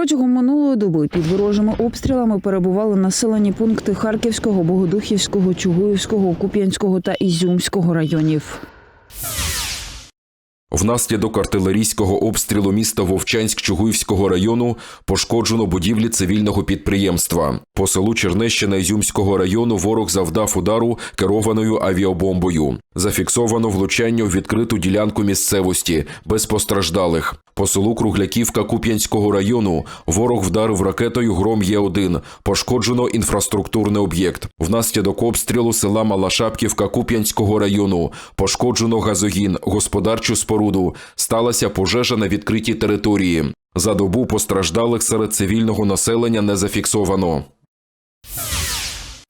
Протягом минулої доби під ворожими обстрілами перебували населені пункти Харківського, Богодухівського, Чугуївського, Куп'янського та Ізюмського районів. Внаслідок артилерійського обстрілу міста Вовчанськ-Чугуївського району пошкоджено будівлі цивільного підприємства. По селу Чернещина Ізюмського району ворог завдав удару керованою авіабомбою. Зафіксовано влучання у відкриту ділянку місцевості без постраждалих. По селу Кругляківка Куп'янського району ворог вдарив ракетою Гром Є1. Пошкоджено інфраструктурний об'єкт. Внаслідок обстрілу села Малашапківка Куп'янського району пошкоджено газогін, господарчу споруду. Сталася пожежа на відкритій території. За добу постраждалих серед цивільного населення не зафіксовано.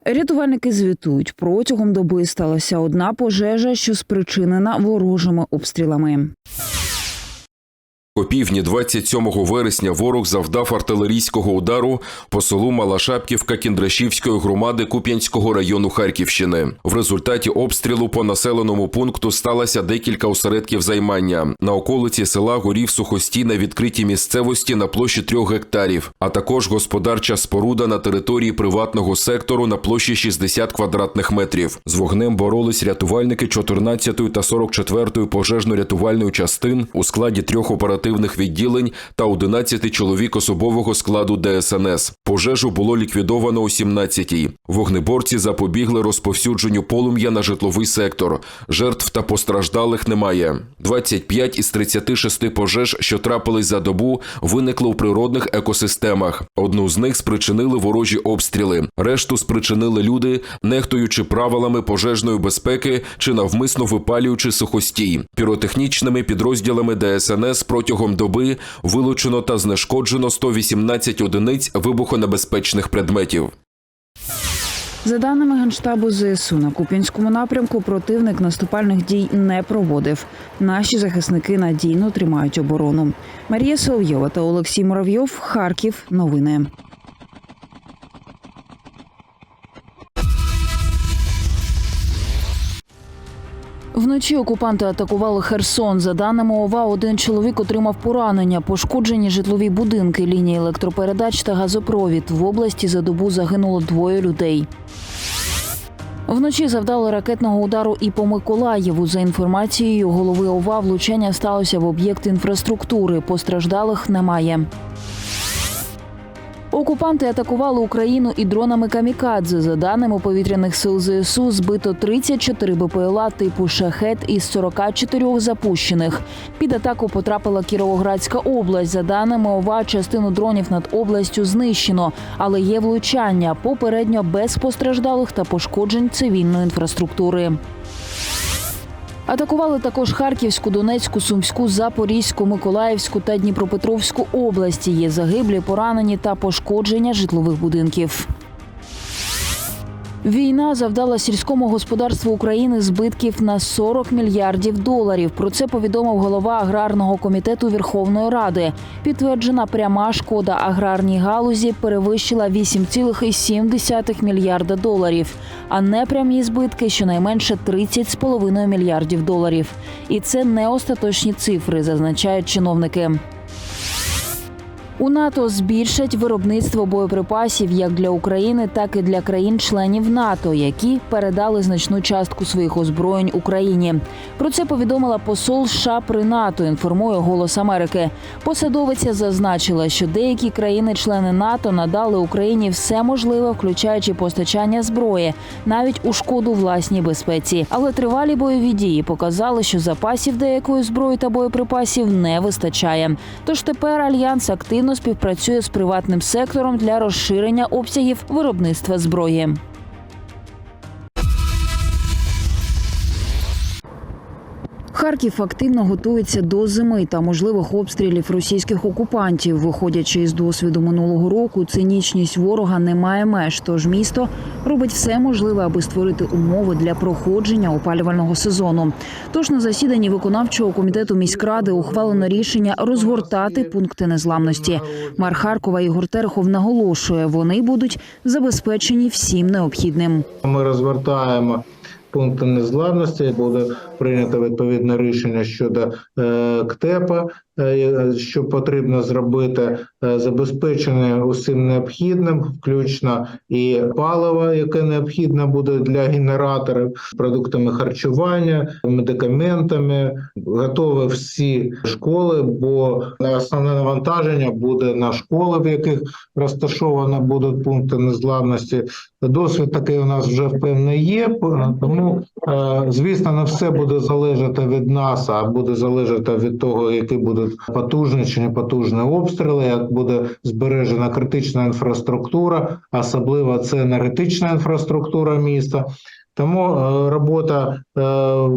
Рятувальники звітують, протягом доби сталася одна пожежа, що спричинена ворожими обстрілами. О півдні 27 вересня ворог завдав артилерійського удару по селу Малашапківка Кіндрашівської громади Куп'янського району Харківщини. В результаті обстрілу по населеному пункту сталося декілька осередків займання. На околиці села горів сухостій на відкритій місцевості на площі трьох гектарів, а також господарча споруда на території приватного сектору на площі 60 квадратних метрів. З вогнем боролись рятувальники 14-ї та 44-ї пожежно-рятувальної частин у складі трьох оперативних відділень та 11 чоловік особового складу ДСНС. Пожежу було ліквідовано о 17-й. Вогнеборці запобігли розповсюдженню полум'я на житловий сектор. Жертв та постраждалих немає. 25 із 36 пожеж, що трапились за добу, виникли у природних екосистемах. Одну з них спричинили ворожі обстріли. Решту спричинили люди, нехтуючи правилами пожежної безпеки чи навмисно випалюючи сухостій. Піротехнічними підрозділами ДСНС протягом доби вилучено та знешкоджено 118 одиниць вибухонебезпечних предметів. За даними Генштабу ЗСУ, на Куп'янському напрямку противник наступальних дій не проводив. Наші захисники надійно тримають оборону. Марія Соловйова та Олексій Муравйов. Харків. Новини. Вночі окупанти атакували Херсон. За даними ОВА, один чоловік отримав поранення, пошкоджені житлові будинки, лінії електропередач та газопровід. В області за добу загинуло двоє людей. Вночі завдали ракетного удару і по Миколаєву. За інформацією голови ОВА, влучання сталося в об'єкт інфраструктури. Постраждалих немає. Окупанти атакували Україну і дронами камікадзе. За даними повітряних сил ЗСУ, збито 34 БПЛА типу шахет із 44 запущених. Під атаку потрапила Кіровоградська область. За даними ОВА, частину дронів над областю знищено, але є влучання попередньо без постраждалих та пошкоджень цивільної інфраструктури. Атакували також Харківську, Донецьку, Сумську, Запорізьку, Миколаївську та Дніпропетровську області. Є загиблі, поранені та пошкодження житлових будинків. Війна завдала сільському господарству України збитків на 40 мільярдів доларів. Про це повідомив голова аграрного комітету Верховної Ради. Підтверджена пряма шкода аграрній галузі перевищила 8,7 мільярда доларів, а непрямі збитки щонайменше 30,5 мільярдів доларів. І це не остаточні цифри, зазначають чиновники. У НАТО збільшать виробництво боєприпасів як для України, так і для країн-членів НАТО, які передали значну частку своїх озброєнь Україні. Про це повідомила посол США при НАТО. Інформує Голос Америки. Посадовиця зазначила, що деякі країни-члени НАТО надали Україні все можливе, включаючи постачання зброї, навіть у шкоду власній безпеці. Але тривалі бойові дії показали, що запасів деякої зброї та боєприпасів не вистачає. Тож тепер альянс активно співпрацює з приватним сектором для розширення обсягів виробництва зброї. Харків активно готується до зими та можливих обстрілів російських окупантів. Виходячи із досвіду минулого року, цинічність ворога не має меж. Тож місто робить все можливе, аби створити умови для проходження опалювального сезону. Тож на засіданні виконавчого комітету міськради ухвалено рішення розгортати пункти незламності. Мер Харкова Ігор Терехов наголошує, вони будуть забезпечені всім необхідним. Ми розвертаємо пункти незламності. Буде прийнято відповідне рішення щодо е, КТЕПа е, що потрібно зробити, е, забезпечені усім необхідним, включно і паливо, яке необхідно буде для генераторів, продуктами харчування, медикаментами. Готові всі школи, бо основне навантаження буде на школи, в яких розташовано будуть пункти незламності. Досвід такий у нас вже певне є, тому е, звісно, не все буде залежати від нас, а буде залежати від того, які будуть потужні чи не потужні обстріли, як буде збережена критична інфраструктура, особливо це енергетична інфраструктура міста. Тому е, робота е,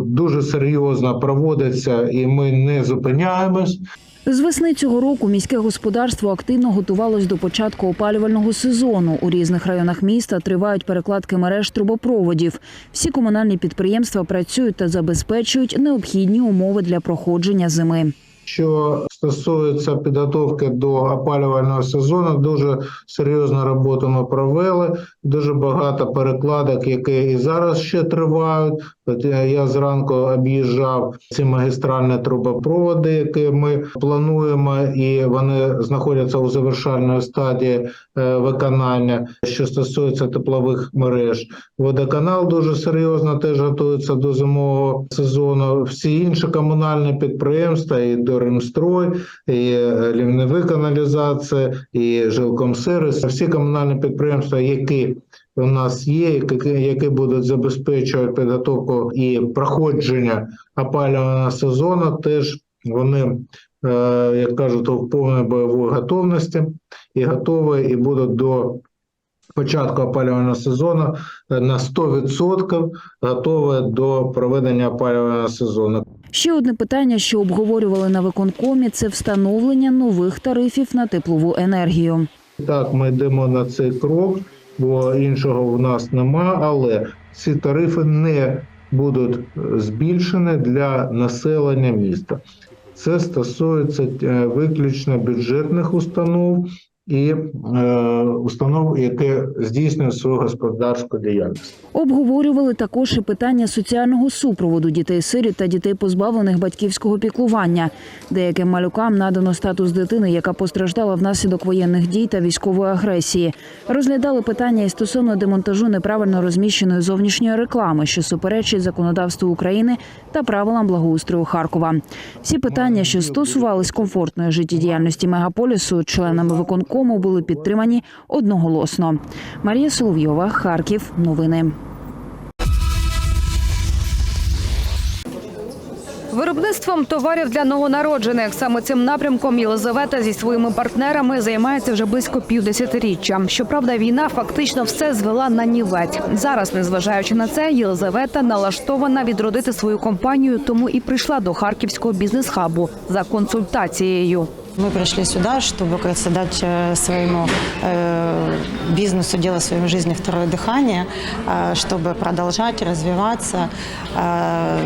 дуже серйозно проводиться, і ми не зупиняємось. З весни цього року міське господарство активно готувалось до початку опалювального сезону. У різних районах міста тривають перекладки мереж трубопроводів. Всі комунальні підприємства працюють та забезпечують необхідні умови для проходження зими. Що стосується підготовки до опалювального сезону, дуже серйозну роботу ми провели. Дуже багато перекладок, які і зараз ще тривають. Я- зранку об'їжджав ці магістральні трубопроводи, які ми плануємо, і вони знаходяться у завершальної стадії е, виконання. Що стосується теплових мереж, водоканал дуже серйозно теж готується до зимового сезону. Всі інші комунальні підприємства, і Доримстрой, і е, лівневи каналізація, і жилкомсервіс, всі комунальні підприємства, які у нас є, які, будуть забезпечувати підготовку і проходження опалювального сезону, теж вони, е, як кажуть, в повній бойовій готовності і готові, і будуть до початку опалювального сезону на 100% готові до проведення опалювального сезону. Ще одне питання, що обговорювали на виконкомі, це встановлення нових тарифів на теплову енергію. Так, ми йдемо на цей крок, бо іншого в нас нема, але ці тарифи не будуть збільшені для населення міста. Це стосується е, виключно бюджетних установ і е, установ, які здійснюють свою господарську діяльність. Обговорювали також і питання соціального супроводу дітей-сиріт та дітей, позбавлених батьківського піклування. Деяким малюкам надано статус дитини, яка постраждала внаслідок воєнних дій та військової агресії. Розглядали питання і стосовно демонтажу неправильно розміщеної зовнішньої реклами, що суперечить законодавству України та правилам благоустрою Харкова. Всі питання, що стосувались комфортної життєдіяльності мегаполісу, членами виконкому були підтримані одноголосно. Марія Соловйова, Харків. Новини. Виробництвом товарів для новонароджених саме цим напрямком Єлизавета зі своїми партнерами займається вже близько півдесятиріччя. Щоправда, війна фактично все звела на нівець. Зараз, незважаючи на це, Єлизавета налаштована відродити свою компанію, тому і прийшла до харківського бізнес-хабу за консультацією. Мы пришли сюда, чтобы, как говорится, дать э, своему э, бизнесу, делать своей жизни второе дыхание, э, чтобы продолжать развиваться, э,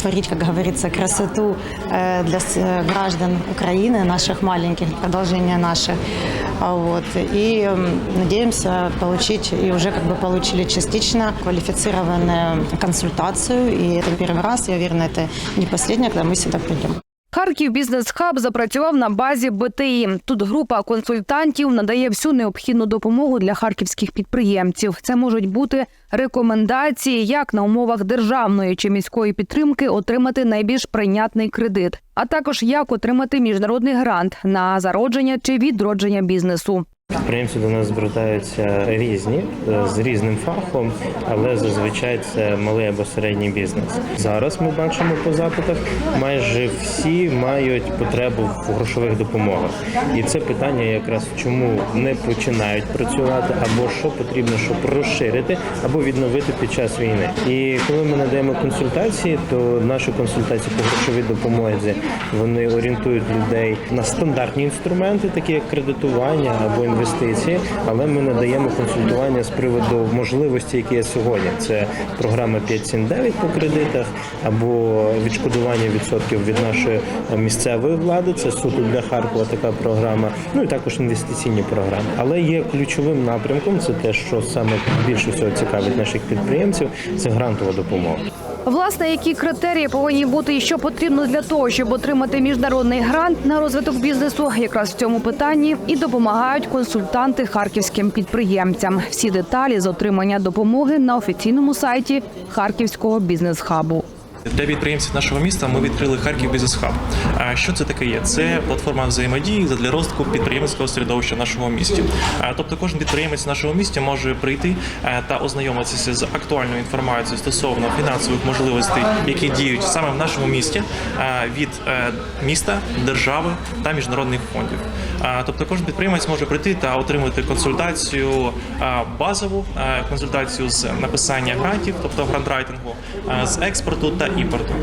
творить, как говорится, красоту э, для э, граждан Украины, наших маленьких, продолжение наших. А Вот. И м, надеемся получить, и уже как бы получили частично квалифицированную консультацию. И это первый раз, я уверена, это не последний, когда мы сюда придем. Харків Бізнес Хаб запрацював на базі БТІ. Тут група консультантів надає всю необхідну допомогу для харківських підприємців. Це можуть бути рекомендації, як на умовах державної чи міської підтримки отримати найбільш прийнятний кредит, а також як отримати міжнародний грант на зародження чи відродження бізнесу. Підприємці до нас звертаються різні е, з різним фахом, але зазвичай це малий або середній бізнес. Зараз ми бачимо по запитах, майже всі мають потребу в грошових допомогах, і це питання якраз чому не починають працювати, або що потрібно, щоб розширити або відновити під час війни. І коли ми надаємо консультації, то наші консультації по грошовій допомозі вони орієнтують людей на стандартні інструменти, такі як кредитування або інвестиції, але ми надаємо консультування з приводу можливості, які є сьогодні. Це програма 579 по кредитах або відшкодування відсотків від нашої місцевої влади. Це суто для Харкова така програма. Ну і також інвестиційні програми. Але є ключовим напрямком. Це те, що саме більше всього цікавить наших підприємців. Це грантова допомога. Власне, які критерії повинні бути і що потрібно для того, щоб отримати міжнародний грант на розвиток бізнесу, якраз в цьому питанні і допомагають консультанти харківським підприємцям. Всі деталі з отримання допомоги на офіційному сайті Харківського бізнес-хабу. Для підприємців нашого міста ми відкрили Харків Бізнес Хаб. А що це таке є? Це платформа взаємодії для розвитку підприємницького середовища в нашому місті. Тобто, кожен підприємець в нашому місті може прийти та ознайомитися з актуальною інформацією стосовно фінансових можливостей, які діють саме в нашому місті від е, міста, держави та міжнародних фондів. Тобто, кожен підприємець може прийти та отримати консультацію базову, консультацію з написання грантів, тобто грантрайтингу, з експорту та імпорту.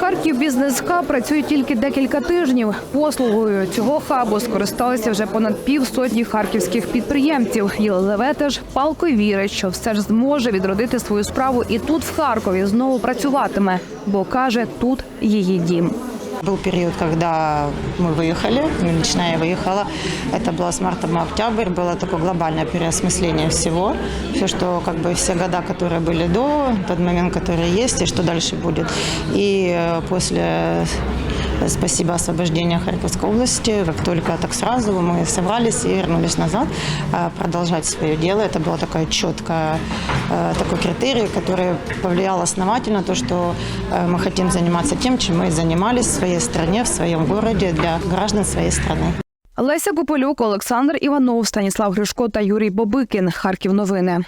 Харків бізнес хаб працює тільки декілька тижнів. Послугою цього хабу скористалися вже понад півсотні харківських підприємців. Єлизавета ж палко вірить, що все ж зможе відродити свою справу і тут, в Харкові, знову працюватиме, бо каже, тут її дім. Был период, когда мы выехали, ну, лично я выехала. Это было с марта по октябрь, было такое глобальное переосмысление всего. Все, что как бы все года, которые были до, тот момент, который есть, и что дальше будет. И э, после э, Спасибо освобождения Харьковской области. Как только так сразу мы собрались и вернулись назад э, продолжать свое дело. Это было такое четкое, э, такой критерий, который повлиял основательно то, что э, мы хотим заниматься тем, чем мы и занимались в своей стране, в своем городе для граждан своей страны. Леся Попелюк, Олександр Іванов, Станіслав Гришко та Юрій Бобикін. Харків новини.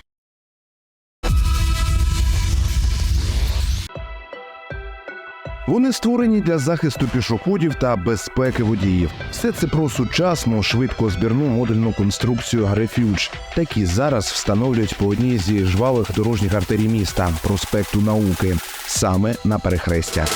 Вони створені для захисту пішоходів та безпеки водіїв. Все це про сучасну, швидкозбірну модульну конструкцію Refuge. Такі зараз встановлюють по одній зі жвавих дорожніх артерій міста проспекту науки, саме на перехрестя.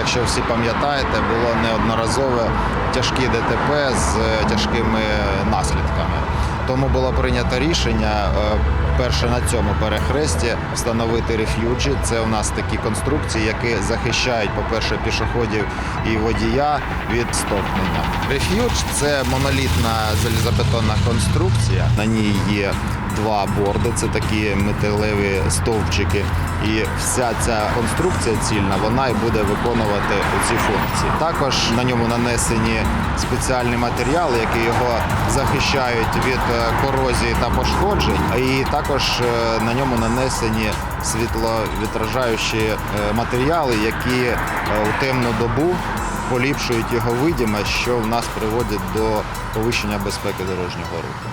Якщо всі пам'ятаєте, було неодноразове тяжкі ДТП з е, тяжкими наслідками. Тому було прийнято рішення е, перше на цьому перехресті встановити реф'юджі. Це у нас такі конструкції, які захищають, по-перше, пішоходів і водія від стовкнення. Реф'юдж це монолітна залізобетонна конструкція. На ній є два борди, це такі металеві стовпчики. І вся ця конструкція цільна, вона і буде виконувати ці функції. Також на ньому нанесені спеціальні матеріали, які його захищають від е, корозії та пошкоджень. І також е, на ньому нанесені світловідражаючі е, матеріали, які у темну добу поліпшують його видимість, що в нас приводить до повищення безпеки дорожнього руху.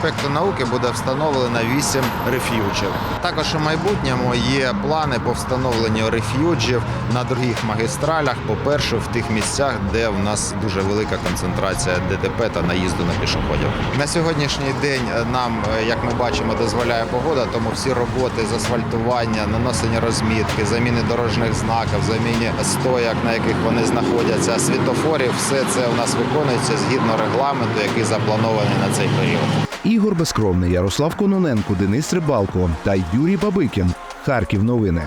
Проспекту науки буде встановлено 8 реф'юджів. Також у майбутньому є плани по встановленню реф'юджів на других магістралях, по-перше, в тих місцях, де в нас дуже велика концентрація ДТП та наїзду на пішоходів. На сьогоднішній день е, нам, е, як ми бачимо, дозволяє погода, тому всі роботи з асфальтування, наносення розмітки, заміни дорожніх знаків, заміни стояк, на яких вони знаходяться, світофорів, все це у нас виконується згідно регламенту, який запланований на цей період. Ігор Безкровний, Ярослав Кононенко, Денис Рибалко та Юрій Бабикін. Харків новини.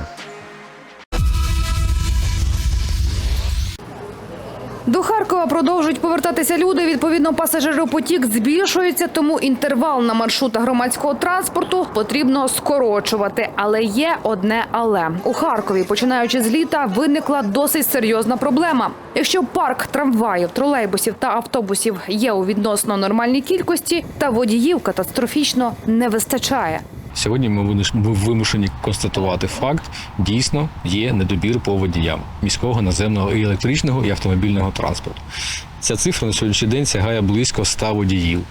До Харкова продовжують повертатися люди. Відповідно, пасажиропотік збільшується, тому інтервал на маршрутах громадського транспорту потрібно скорочувати. Але є одне але у Харкові, починаючи з літа, виникла досить серйозна проблема. Якщо парк трамваїв, тролейбусів та автобусів є у відносно нормальній кількості, та водіїв катастрофічно не вистачає. Сьогодні ми вимушені констатувати факт: дійсно є недобір по водіям міського, наземного і електричного і автомобільного транспорту. Ця цифра на сьогоднішній день сягає близько 100 водіїв,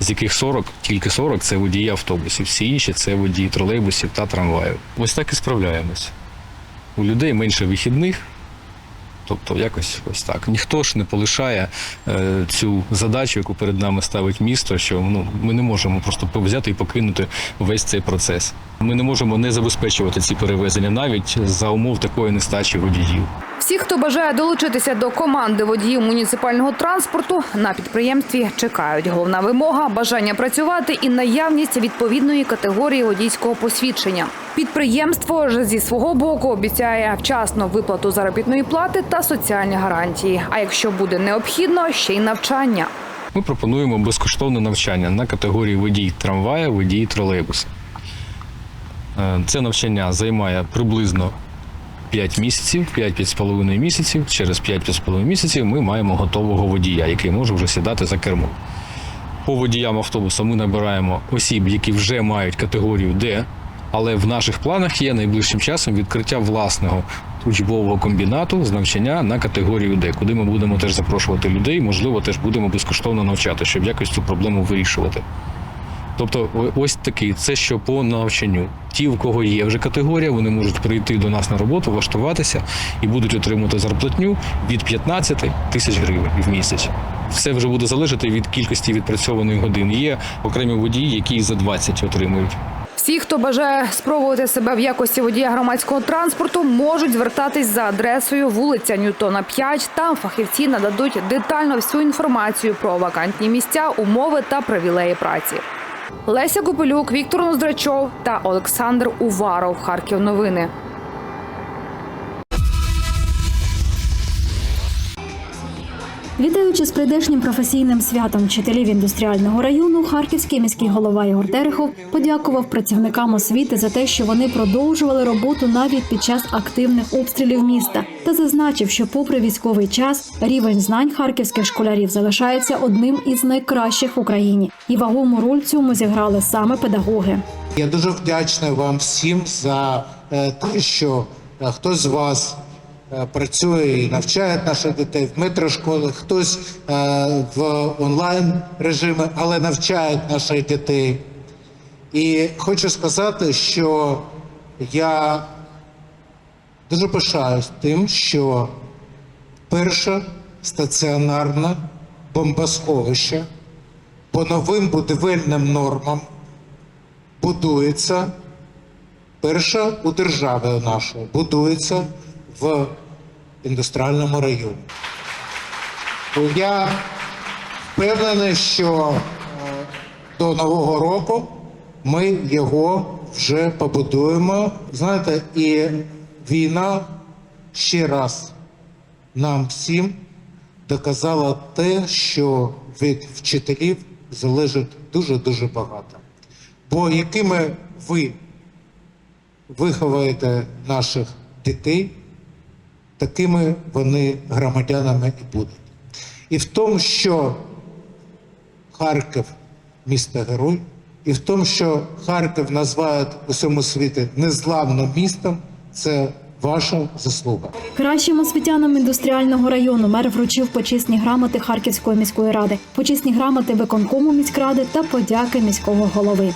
з яких 40, тільки 40 це водії автобусів, всі інші це водії тролейбусів та трамваїв. Ось так і справляємось. У людей менше вихідних, Тобто, якось ось так. Ніхто ж не полишає е, цю задачу, яку перед нами ставить місто, що ну ми не можемо просто взяти і покинути весь цей процес. Ми не можемо не забезпечувати ці перевезення навіть за умов такої нестачі водіїв. Всі, хто бажає долучитися до команди водіїв муніципального транспорту, на підприємстві чекають. Головна вимога бажання працювати і наявність відповідної категорії водійського посвідчення. Підприємство ж зі свого боку обіцяє вчасну виплату заробітної плати та соціальні гарантії. А якщо буде необхідно, ще й навчання. Ми пропонуємо безкоштовне навчання на категорії водій трамвая, водій тролейбуса. Е, Це навчання займає приблизно 5 місяців, 5-5,5 місяців. Через 5-5,5 місяців ми маємо готового водія, який може вже сідати за кермо. По водіям автобуса ми набираємо осіб, які вже мають категорію Д, але в наших планах є найближчим часом відкриття власного учбового комбінату з навчання на категорію Д, куди ми будемо теж запрошувати людей, можливо, теж будемо безкоштовно навчати, щоб якось цю проблему вирішувати. Тобто, ось такий, це що по навчанню. Ті, у кого є вже категорія, вони можуть прийти до нас на роботу, влаштуватися і будуть отримувати зарплатню від 15 тисяч гривень в місяць. Все вже буде залежати від кількості відпрацьованих годин. Є окремі водії, які за 20 отримують. Всі, хто бажає спробувати себе в якості водія громадського транспорту, можуть звертатись за адресою вулиця Ньютона 5. Там фахівці нададуть детально всю інформацію про вакантні місця, умови та привілеї праці. Леся Копилюк, Віктор Ноздрачов та Олександр Уваров. Харків новини. Вітаючи з прийдешнім професійним святом вчителів індустріального району, харківський міський голова Ігор Терехов подякував працівникам освіти за те, що вони продовжували роботу навіть під час активних обстрілів міста, та зазначив, що, попри військовий час, рівень знань харківських школярів залишається одним із найкращих в Україні, і вагому роль цьому зіграли саме педагоги. Я дуже вдячний вам всім за е, те, що е, хтось з вас працює і навчає наших дітей в метрошколах, хтось е, в онлайн режимі, але навчає наших дітей. І хочу сказати, що я дуже пишаюсь тим, що перше стаціонарне бомбосховище по новим будівельним нормам будується перша у державі нашої, будується в індустріальному районі. Я впевнений, що е, до Нового року ми його вже побудуємо. Знаєте, і війна ще раз нам всім доказала те, що від вчителів залежить дуже-дуже багато. Бо якими ви виховуєте наших дітей, такими вони громадянами і будуть. І в тому, що Харків місто герой, і в тому, що Харків називають у всьому світі незламним містом, це ваша заслуга. Кращим освітянам індустріального району мер вручив почесні грамоти Харківської міської ради, почесні грамоти виконкому міськради та подяки міського голови.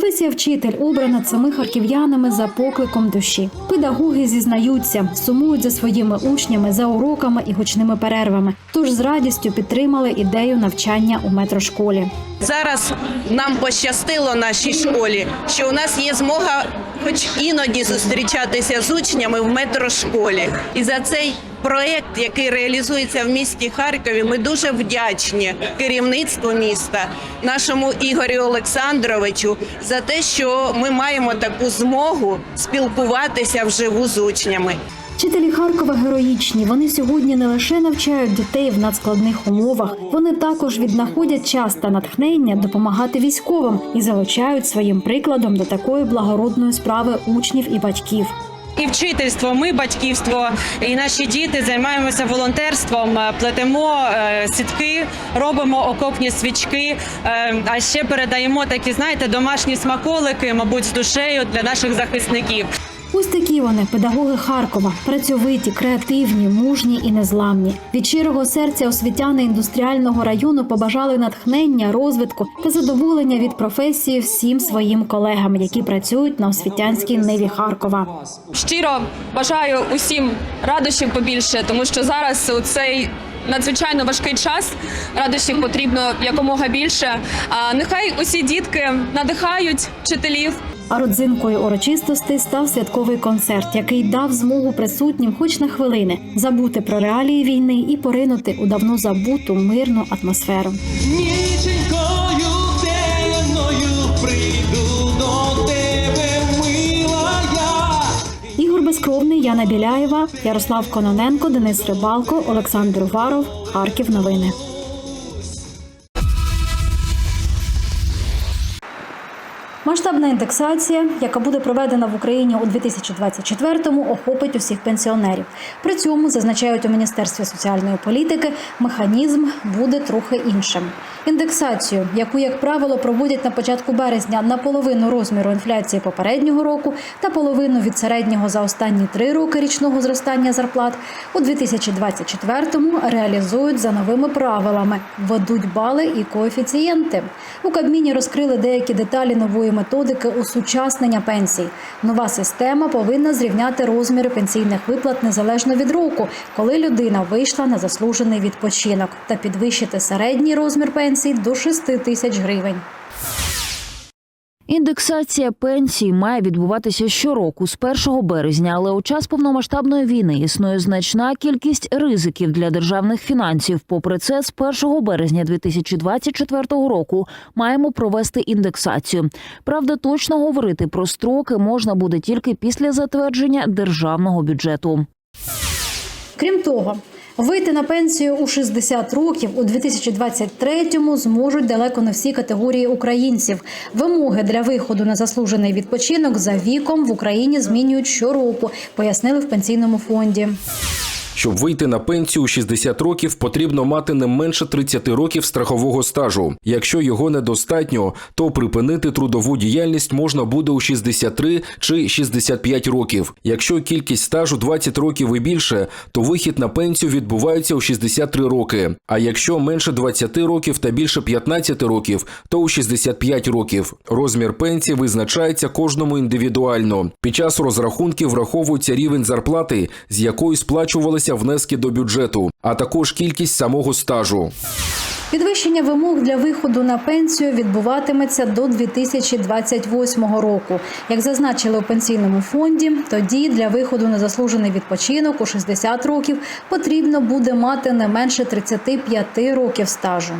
Професія вчитель обрана цими харків'янами за покликом душі. Педагоги зізнаються, сумують за своїми учнями, за уроками і гучними перервами. Тож з радістю підтримали ідею навчання у метрошколі. Зараз нам пощастило нашій школі, що у нас є змога, хоч іноді зустрічатися з учнями в метрошколі. І за цей проект, який реалізується в місті Харкові, ми дуже вдячні керівництву міста, нашому Ігорю Олександровичу, за те, що ми маємо таку змогу спілкуватися вживу з учнями. Вчителі Харкова героїчні. Вони сьогодні не лише навчають дітей в надскладних умовах, вони також віднаходять час та натхнення допомагати військовим і залучають своїм прикладом до такої благородної справи учнів і батьків. І вчительство, ми батьківство, і наші діти займаємося волонтерством, е, плетемо е, сітки, робимо окопні свічки. е, А ще передаємо такі, знаєте, домашні смаколики, мабуть, з душею для наших захисників. Ось такі вони, педагоги Харкова, працьовиті, креативні, мужні і незламні. Від щирого серця освітяни індустріального району побажали натхнення, розвитку та задоволення від професії всім своїм колегам, які працюють на освітянській ниві Харкова. Щиро бажаю усім радощів побільше, тому що зараз у цей надзвичайно важкий час радощів потрібно якомога більше. А нехай усі дітки надихають вчителів, А родзинкою урочистостей став святковий концерт, який дав змогу присутнім, хоч на хвилини, забути про реалії війни і поринути у давно забуту мирну атмосферу. Ніченькою темною прийду до тебе, мила я. Ігор Безкровний, Яна Біляєва, Ярослав Кононенко, Денис Рибалко, Олександр Уваров, Харків. Новини. Масштабна індексація, яка буде проведена в Україні у 2024-му, охопить усіх пенсіонерів. При цьому зазначають у міністерстві соціальної політики, механізм буде трохи іншим. Індексацію, яку, як правило, проводять на початку березня на половину розміру інфляції попереднього року та половину від середнього за останні три роки річного зростання зарплат, у 2024-му реалізують за новими правилами, введуть бали і коефіцієнти. У Кабміні розкрили деякі деталі нової методики осучаснення пенсій. Нова система повинна зрівняти розміри пенсійних виплат незалежно від року, коли людина вийшла на заслужений відпочинок, та підвищити середній розмір пенсій до 6 тисяч гривень. Індексація пенсій має відбуватися щороку з 1 березня, але у час повномасштабної війни існує значна кількість ризиків для державних фінансів. Попри це, з 1 березня 2024 року маємо провести індексацію. Правда, точно говорити про строки можна буде тільки після затвердження державного бюджету. Крім того, вийти на пенсію у 60 років у 2023-му зможуть далеко не всі категорії українців. Вимоги для виходу на заслужений відпочинок за віком в Україні змінюють щороку, пояснили в пенсійному фонді. Щоб вийти на пенсію у 60 років, потрібно мати не менше 30 років страхового стажу. Якщо його недостатньо, то припинити трудову діяльність можна буде у 63 чи 65 років. Якщо кількість стажу 20 років і більше, то вихід на пенсію відбувається у 63 роки. А якщо менше 20 років та більше 15 років, то у 65 років. Розмір пенсії визначається кожному індивідуально. Під час розрахунків враховується рівень зарплати, з якої сплачувалися внески до бюджету, а також кількість самого стажу. Підвищення вимог для виходу на пенсію відбуватиметься до 2028 року. Як зазначили у пенсійному фонді, тоді для виходу на заслужений відпочинок у 60 років потрібно буде мати не менше 35 років стажу.